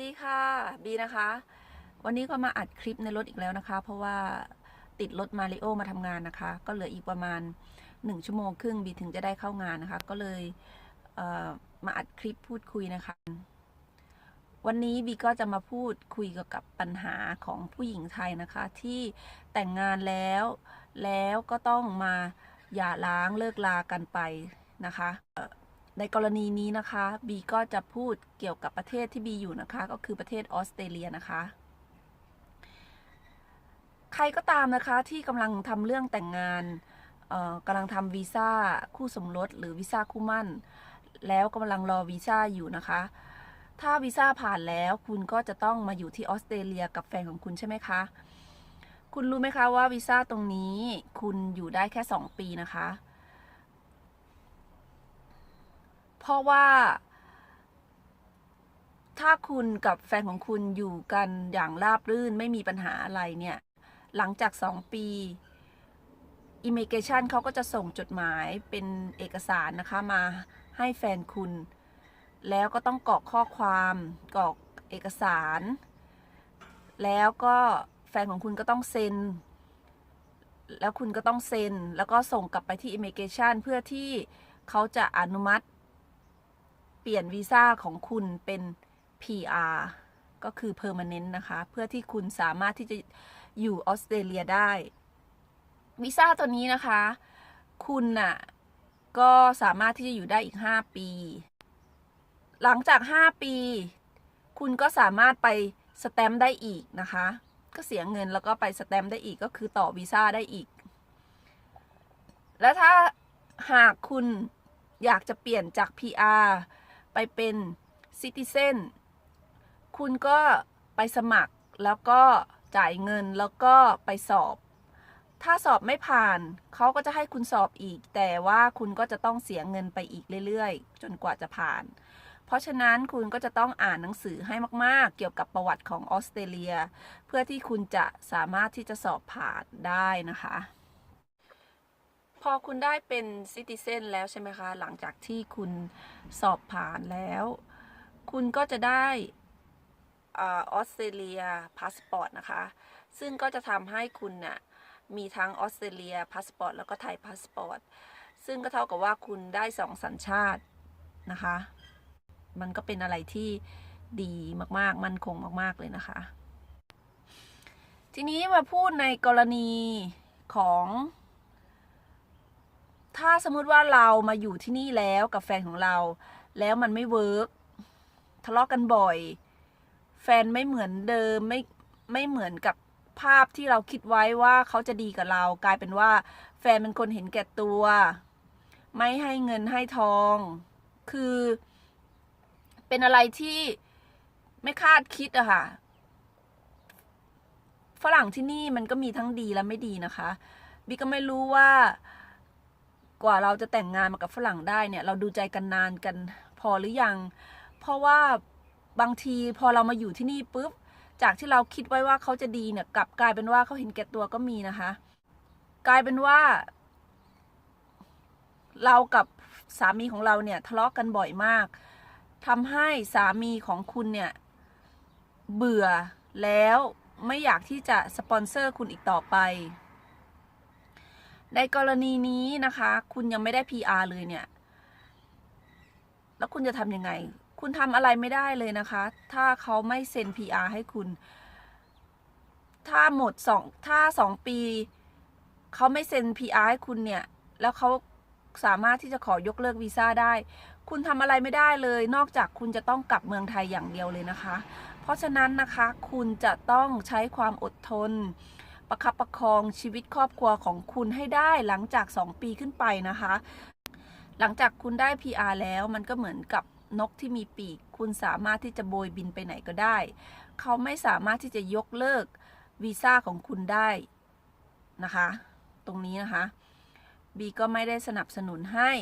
ดีค่ะบีนะคะ วันนี้ก็มาอัดคลิปในรถอีกแล้วนะคะ เพราะว่าติดรถมาริโอมาทำงานนะคะ ก็เหลืออีกประมาณ 1 ชั่วโมงครึ่งบีถึงจะได้เข้างานนะคะ ก็เลยเมาอัดคลิปพูดคุยนะคะ วันนี้บีก็จะมาพูดคุยเกี่ยวกับปัญหาของผู้หญิงไทยนะคะ ที่แต่งงานแล้ว แล้วก็ต้องมาหย่าร้างเลิกลากันไปนะคะ ในกรณีนี้นะคะบีก็จะพูดเกี่ยวกับประเทศที่บีอยู่นะคะ ก็คือประเทศออสเตรเลียนะคะ ใครก็ตามนะคะที่กำลังทำเรื่องแต่งงานกำลังทำวีซ่าคู่สมรสหรือวีซ่าคู่มั่น แล้วกำลังรอวีซ่าอยู่นะคะ ถ้าวีซ่าผ่านแล้วคุณก็จะต้องมาอยู่ที่ออสเตรเลียกับแฟนของคุณใช่ไหมคะ คุณรู้ไหมคะว่าวีซ่าตรงนี้คุณอยู่ได้แค่ 2 ปีนะคะ เพราะว่า ถ้าคุณกับแฟนของคุณอยู่กันอย่างราบรื่นไม่มีปัญหาอะไรเนี่ย หลังจาก2ปี Immigration เขาก็จะส่งจดหมายเป็นเอกสารนะคะมาให้แฟนคุณ แล้วก็ต้องกรอกข้อความกรอกเอกสาร แล้วก็แฟนของคุณก็ต้องเซ็น แล้วคุณก็ต้องเซ็น แล้วก็ส่งกลับไปที่ Immigration เพื่อที่เขาจะอนุมัติ เปลี่ยนวีซ่าของคุณเป็น PR ก็คือ permanent นะคะ เพื่อที่คุณสามารถที่จะอยู่ออสเตรเลียได้วีซ่าตัวนี้นะคะ คุณน่ะ ก็สามารถที่จะอยู่ได้อีก 5 ปี หลังจาก 5 ปี คุณก็สามารถไปสแตมได้อีกนะคะ ก็เสียเงินแล้วก็ไปสแตมได้อีกก็คือต่อวีซ่าได้อีก แล้วถ้าหากคุณอยากจะเปลี่ยนจาก PR ไปเป็นซิติเซนคุณก็ไปสมัครแล้วก็จ่ายเงินแล้วก็ไปสอบ ถ้าสอบไม่ผ่านเขาก็จะให้คุณสอบอีก แต่ว่าคุณก็จะต้องเสียเงินไปอีกเรื่อยๆ จนกว่าจะผ่าน เพราะฉะนั้นคุณก็จะต้องอ่านหนังสือให้มากๆ เกี่ยวกับประวัติของออสเตรเลีย เพื่อที่คุณจะสามารถที่จะสอบผ่านได้นะคะ พอคุณได้เป็นซิติเซนแล้วใช่ไหมคะ หลังจากที่คุณสอบผ่านแล้ว คุณก็จะได้ออสเตรเลียพาสปอร์ตนะคะ ซึ่งก็จะทำให้คุณน่ะมีทั้งออสเตรเลียพาสปอร์ตแล้วก็ไทยพาสปอร์ต ซึ่งก็เท่ากับว่าคุณได้สองสัญชาตินะคะ มันก็เป็นอะไรที่ดีมากๆ มั่นคงมาก ๆ เลยนะคะ ทีนี้มาพูดในกรณีของ ถ้าสมมุติว่าเรามาอยู่ที่นี่แล้วกับแฟนของเรา แล้วมันไม่เวิร์กทะเลาะกันบ่อย แฟนไม่เหมือนเดิมไม่ไม่เหมือนกับภาพที่เราคิดไว้ว่าเขาจะดีกับเรา กลายเป็นว่า แฟนเป็นคนเห็นแก่ตัว ไม่ให้เงินให้ทอง คือ เป็นอะไรที่ไม่คาดคิดอะค่ะฝรั่งที่นี่มันก็มีทั้งดีและไม่ดีนะคะ บิ๊กก็ไม่รู้ว่า กว่าเราจะแต่งงานมากับฝรั่งได้เนี่ย เราดูใจกันนานกันพอหรือยัง เพราะว่าบางทีพอเรามาอยู่ที่นี่ปุ๊บ จากที่เราคิดไว้ว่าเขาจะดีเนี่ย กลับกลายเป็นว่าเขาเห็นแก่ตัวก็มีนะคะ กลายเป็นว่า เรากับสามีของเราเนี่ย ทะเลาะกันบ่อยมากทำให้สามีของคุณเนี่ย เบื่อแล้วไม่อยากที่จะสปอนเซอร์คุณอีกต่อไป ในกรณีนี้นะคะ คุณยังไม่ได้ PR เลยเนี่ย แล้วคุณจะทำยังไง คุณทำอะไรไม่ได้เลยนะคะ ถ้าเขาไม่เซ็น PR ให้คุณ ถ้าหมดสองถ้าสองปี เขาไม่เซ็น PR ให้คุณเนี่ย แล้วเขาสามารถที่จะขอยกเลิกวีซ่าได้ คุณทำอะไรไม่ได้เลย นอกจากคุณจะต้องกลับเมืองไทยอย่างเดียวเลยนะคะ เพราะฉะนั้นนะคะ คุณจะต้องใช้ความอดทน ประคับประคองชีวิตครอบครัวของคุณให้ได้หลังจาก 2 ปีขึ้นไปนะคะ หลังจากคุณได้ PR แล้วมันก็เหมือนกับนกที่มีปีก คุณสามารถที่จะโบยบินไปไหนก็ได้ เขาไม่สามารถที่จะยกเลิกวีซ่าของคุณได้นะคะ ตรงนี้นะคะบีก็ไม่ได้สนับสนุนให้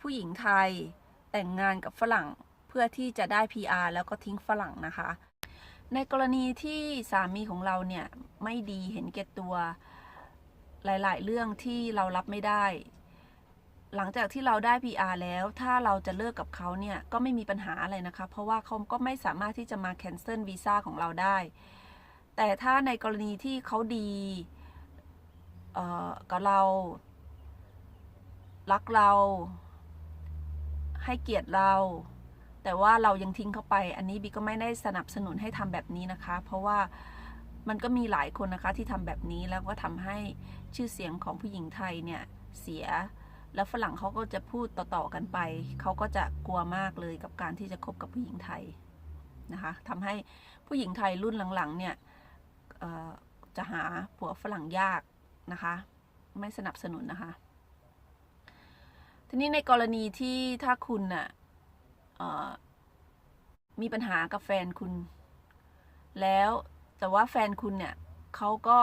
ผู้หญิงไทยแต่งงานกับฝรั่งเพื่อที่จะได้ PR แล้วก็ทิ้งฝรั่งนะคะ ในกรณีที่สามีของเราเนี่ยไม่ดีเห็นแก่ตัวหลาย ๆ เรื่องที่เรารับไม่ได้ หลังจากที่เราได้ PR แล้ว ถ้าเราจะเลิกกับเขาเนี่ยก็ไม่มีปัญหาอะไรนะคะ เพราะว่าเขาก็ไม่สามารถที่จะมา cancel วีซ่าของเราได้ แต่ถ้าในกรณีที่เขาดีกับเรา รักเรา ให้เกียรติเรา แต่ว่าเรายังทิ้งเขาไป อันนี้บีก็ไม่ได้สนับสนุนให้ทำแบบนี้นะคะ เพราะว่ามันก็มีหลายคนนะคะที่ทำแบบนี้แล้วก็ทำให้ชื่อเสียงของผู้หญิงไทยเนี่ยเสีย แล้วฝรั่งเขาก็จะพูดต่อๆกันไป เขาก็จะกลัวมากเลยกับการที่จะคบกับผู้หญิงไทยนะคะทำให้ผู้หญิงไทยรุ่นหลังๆเนี่ยจะหาผัวฝรั่งยากนะคะ ไม่สนับสนุนนะคะ ทีนี้ในกรณีที่ถ้าคุณน่ะ มีปัญหากับแฟนคุณ แล้วแต่ว่าแฟนคุณเนี่ยเขาก็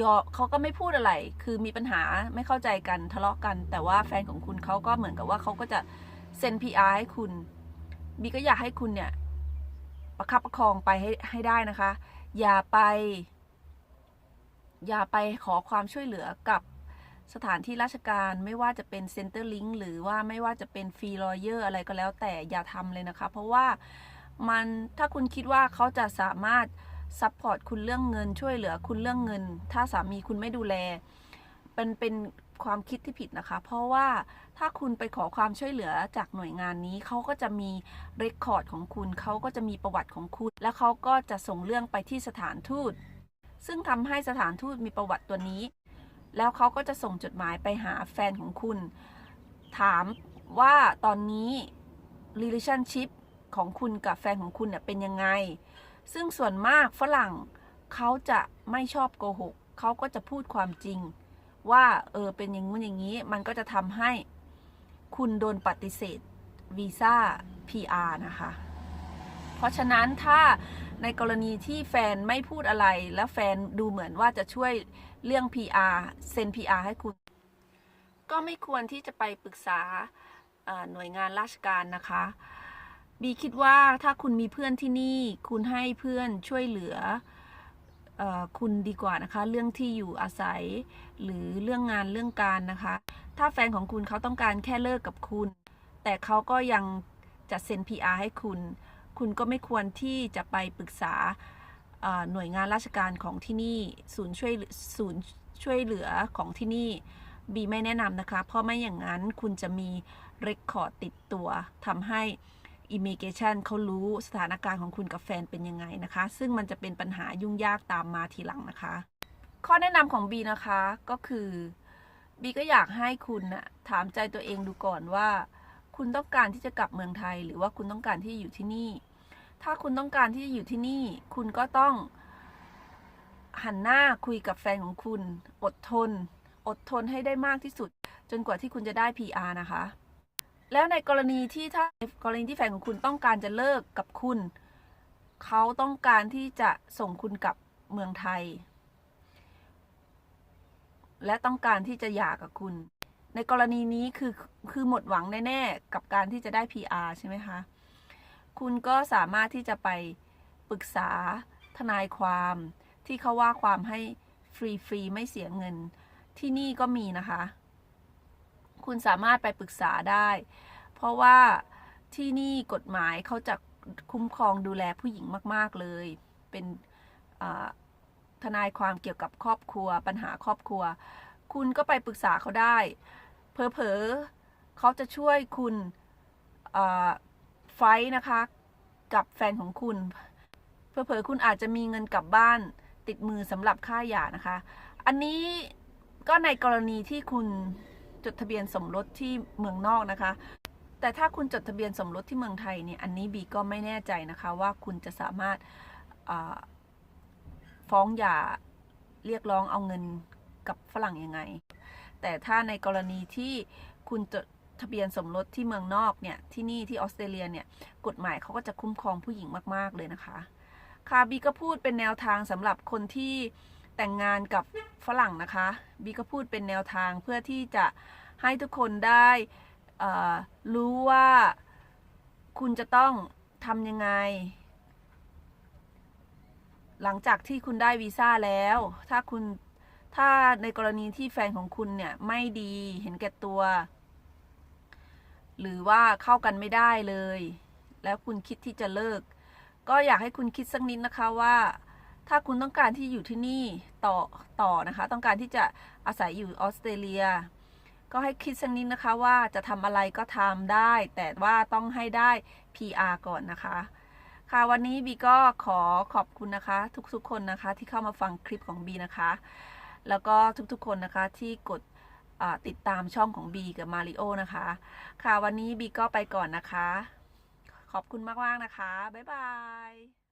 ยอเขาก็ไม่พูดอะไร คือมีปัญหาไม่เข้าใจกันทะเลาะกัน แต่ว่าแฟนของคุณเขาก็เหมือนกับว่าเขาก็จะเซ็น PR ให้คุณบีก็อยากให้คุณเนี่ย ประคับประคองไปให้ให้ได้นะคะ อย่าไป อย่าไปขอความช่วยเหลือกับ สถานที่ราชการไม่ว่าจะเป็นเซ็นเตอร์ลิงหรือว่าไม่ว่าจะเป็นฟรีลอเยอร์อะไรก็แล้วแต่อย่าทำเลยนะคะ เพราะว่ามันถ้าคุณคิดว่าเขาจะสามารถซัพพอร์ตคุณเรื่องเงินช่วยเหลือคุณเรื่องเงิน ถ้าสามีคุณไม่ดูแล เป็นเป็นความคิดที่ผิดนะคะ เพราะว่าถ้าคุณไปขอความช่วยเหลือจากหน่วยงานนี้ เขาก็จะมีเรคคอร์ดของคุณ เขาก็จะมีประวัติของคุณ แล้วเขาก็จะส่งเรื่องไปที่สถานทูต ซึ่งทำให้สถานทูตมีประวัติตัวนี้ แล้วเขาก็จะส่งจดหมายไปหาแฟนของคุณ ถามว่าตอนนี้ relationship ของคุณกับแฟนของคุณเนี่ยเป็นยังไง ซึ่งส่วนมากฝรั่งเขาจะไม่ชอบโกหก เขาก็จะพูดความจริง ว่าเออเป็นอย่างงู้นอย่างนี้ มันก็จะทำให้คุณโดนปฏิเสธวีซ่า PR นะคะ เพราะฉะนั้นถ้า ในกรณีที่แฟนไม่พูดอะไร แล้วแฟนดูเหมือนว่าจะช่วยเรื่อง PR เซ็น PR ให้คุณ ก็ไม่ควรที่จะไปปรึกษาหน่วยงานราชการนะคะ บีคิดว่าถ้าคุณมีเพื่อนที่นี่ คุณให้เพื่อนช่วยเหลือเออคุณดีกว่านะคะ เรื่องที่อยู่อาศัย หรือเรื่องงานเรื่องการนะคะ ถ้าแฟนของคุณเขาต้องการแค่เลิกกับคุณ แต่เขาก็ยังจะเซ็น PR ให้คุณ คุณก็ไม่ควรที่จะไปปรึกษาหน่วยงานราชการของที่นี่ ศูนย์ช่วยศูนย์ช่วยเหลือของที่นี่ บีไม่แนะนำนะคะ เพราะไม่อย่างนั้นคุณจะมีเรคคอร์ดติดตัวทำให้อิมิเกชันเขารู้สถานการณ์ของคุณกับแฟนเป็นยังไงนะคะ ซึ่งมันจะเป็นปัญหายุ่งยากตามมาทีหลังนะคะ ข้อแนะนำของบีนะคะก็คือบีก็อยากให้คุณนะถามใจตัวเองดูก่อนว่า คุณต้องการที่จะกลับเมืองไทย หรือว่าคุณต้องการที่จะอยู่ที่นี่ ถ้าคุณต้องการที่จะอยู่ที่นี่ คุณก็ต้อง หันหน้าคุยกับแฟนของคุณ อดทน อดทนให้ได้มากที่สุด จนกว่าที่คุณจะได้ PR นะคะ แล้วในกรณีที่ถ้ากรณีที่แฟนของคุณต้องการจะเลิกกับคุณ เขาต้องการที่จะส่งคุณกลับเมืองไทย และต้องการที่จะหย่ากับคุณ ในกรณีนี้คือคือหมดหวังแน่ๆกับการที่จะได้ PR ใช่ไหมคะ คุณก็สามารถที่จะไปปรึกษาทนายความที่เขาว่าความให้ฟรีๆไม่เสียเงินที่นี่ก็มีนะคะ คุณสามารถไปปรึกษาได้ เพราะว่าที่นี่กฎหมายเขาจะคุ้มครองดูแลผู้หญิงมาก ๆเลย เป็นทนายความเกี่ยวกับครอบครัว ปัญหาครอบครัว คุณก็ไปปรึกษาเขาได้ เพอเพอๆเขาจะช่วยคุณไฟท์นะคะ กับแฟนของคุณเผลอๆคุณอาจจะมีเงินกลับบ้านติดมือสำหรับค่าหย่านะคะ อันนี้ก็ในกรณีที่คุณจดทะเบียนสมรสที่เมืองนอกนะคะ แต่ถ้าคุณจดทะเบียนสมรสที่เมืองไทยเนี่ย อันนี้บีก็ไม่แน่ใจนะคะว่าคุณจะสามารถฟ้องหย่าเรียกร้องเอาเงินกับฝรั่งยังไง แต่ถ้าในกรณีที่คุณจดทะเบียนสมรสที่เมืองนอกเนี่ยที่นี่ที่ออสเตรเลียเนี่ยกฎหมายเขาก็จะคุ้มครองผู้หญิงมาก ๆ เลยนะคะค่ะบีก็พูดเป็นแนวทางสำหรับคนที่แต่งงานกับฝรั่งนะคะบีก็พูดเป็นแนวทางเพื่อที่จะให้ทุกคนได้รู้ว่าคุณจะต้องทำยังไง หลังจากที่คุณได้วีซ่าแล้ว ถ้าคุณ ถ้าในกรณีที่แฟนของคุณเนี่ยไม่ดีเห็นแก่ตัว หรือว่าเข้ากันไม่ได้เลย แล้วคุณคิดที่จะเลิก ก็อยากให้คุณคิดสักนิดนะคะว่า ถ้าคุณต้องการที่อยู่ที่นี่ต่อต่อนะคะ ต้องการที่จะอาศัยอยู่ออสเตรเลีย ก็ให้คิดสักนิดนะคะว่าจะทำอะไรก็ทำได้ แต่ว่าต้องให้ได้ PR ก่อนนะคะค่ะวันนี้บีก็ขอขอบคุณนะคะ ทุกๆคนนะคะที่เข้ามาฟังคลิปของบีนะคะ แล้วก็ทุกๆคนนะคะที่กดติดตามช่องของบีกับมาริโอนะคะ ค่ะวันนี้บีก็ไปก่อนนะคะ ขอบคุณมากๆนะคะ บ๊ายบาย